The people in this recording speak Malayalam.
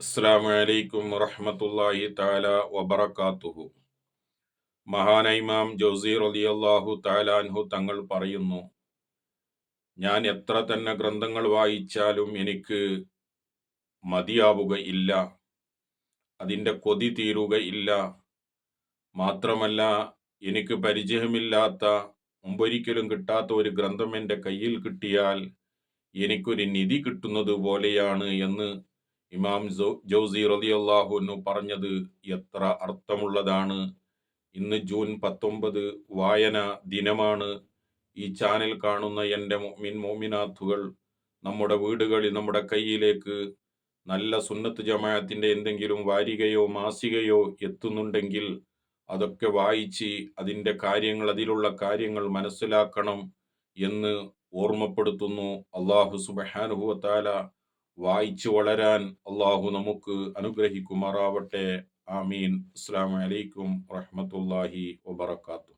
അസ്സാം വലൈക്കും വറഹമത്തല്ലാഹി താല വബറക്കാത്തുഹു മഹാനൈമാം ജോസീർ അലി അള്ളാഹു താലാൻഹു തങ്ങൾ പറയുന്നു ഞാൻ എത്ര തന്നെ ഗ്രന്ഥങ്ങൾ വായിച്ചാലും എനിക്ക് മതിയാവുകയില്ല അതിന്റെ കൊതി തീരുകയില്ല. മാത്രമല്ല എനിക്ക് പരിചയമില്ലാത്ത മുമ്പൊരിക്കലും കിട്ടാത്ത ഒരു ഗ്രന്ഥം എന്റെ കയ്യിൽ കിട്ടിയാൽ എനിക്കൊരു നിധി കിട്ടുന്നത് പോലെയാണ് എന്ന് ഇമാം ജൗസി റലിയല്ലാഹുനു പറഞ്ഞത് എത്ര അർത്ഥമുള്ളതാണ്. ഇന്ന് ജൂൺ പത്തൊമ്പത് വായന ദിനമാണ്. ഈ ചാനൽ കാണുന്ന എന്റെ മിൻ മോമിനാത്തുകൾ നമ്മുടെ വീടുകളിൽ നമ്മുടെ കയ്യിലേക്ക് നല്ല സുന്നത്ത് ജമാഅത്തിന്റെ എന്തെങ്കിലും വാരികയോ മാസികയോ എത്തുന്നുണ്ടെങ്കിൽ അതൊക്കെ വായിച്ച് അതിന്റെ കാര്യങ്ങൾ അതിലുള്ള കാര്യങ്ങൾ മനസ്സിലാക്കണം എന്ന് ഓർമ്മപ്പെടുത്തുന്നു. അള്ളാഹു സുബഹാനുഭവത്താല വായിച്ചു വളരാൻ അള്ളാഹു നമുക്ക് അനുഗ്രഹിക്കുമാറാവട്ടെ. ആമീൻ. അസ്സാം വലൈക്കും വറഹമത്തല്ലാഹി വബർക്കാത്തു